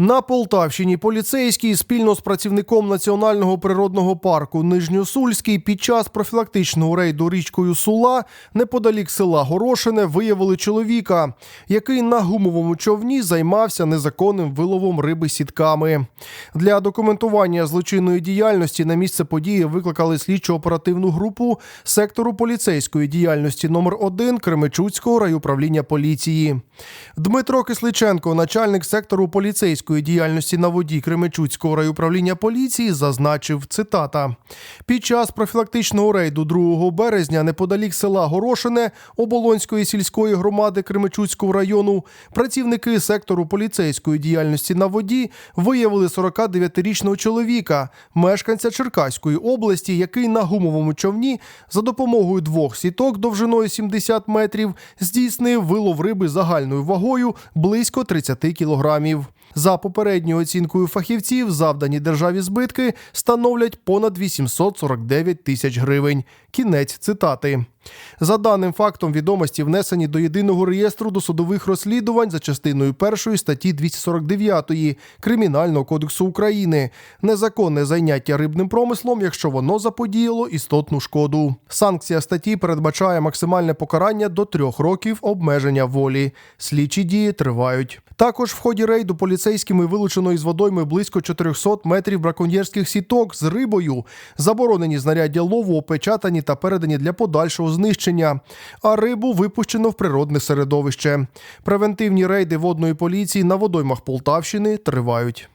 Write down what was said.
На Полтавщині поліцейські спільно з працівником Національного природного парку Нижньосульський під час профілактичного рейду річкою Сула неподалік села Горошине виявили чоловіка, який на гумовому човні займався незаконним виловом риби сітками. Для документування злочинної діяльності на місце події викликали слідчо-оперативну групу сектору поліцейської діяльності номер 1 Кременчуцького райуправління поліції. Дмитро Кисличенко, начальник сектору поліцейської діяльності на воді Кременчуцького райуправління поліції, зазначив цитата: під час профілактичного рейду 2 березня неподалік села Горошине Оболонської сільської громади Кременчуцького району працівники сектору поліцейської діяльності на воді виявили 49-річного чоловіка, мешканця Черкаської області, який на гумовому човні за допомогою двох сіток довжиною 70 метрів здійснив вилов риби загальною вагою близько 30 кілограмів. За попередньою оцінкою фахівців, завдані державі збитки становлять понад 849 тисяч гривень. Кінець цитати. За даним фактом, відомості внесені до єдиного реєстру досудових розслідувань за частиною першої статті 249 Кримінального кодексу України незаконне зайняття рибним промислом, якщо воно заподіяло істотну шкоду. Санкція статті передбачає максимальне покарання до трьох років обмеження волі. Слідчі дії тривають. Також в ході рейду поліцейськими вилучено із водойми близько 400 метрів браконьєрських сіток з рибою, заборонені знаряддя лову, опечатані та передані для подальшого знищення. А рибу випущено в природне середовище. Превентивні рейди водної поліції на водоймах Полтавщини тривають.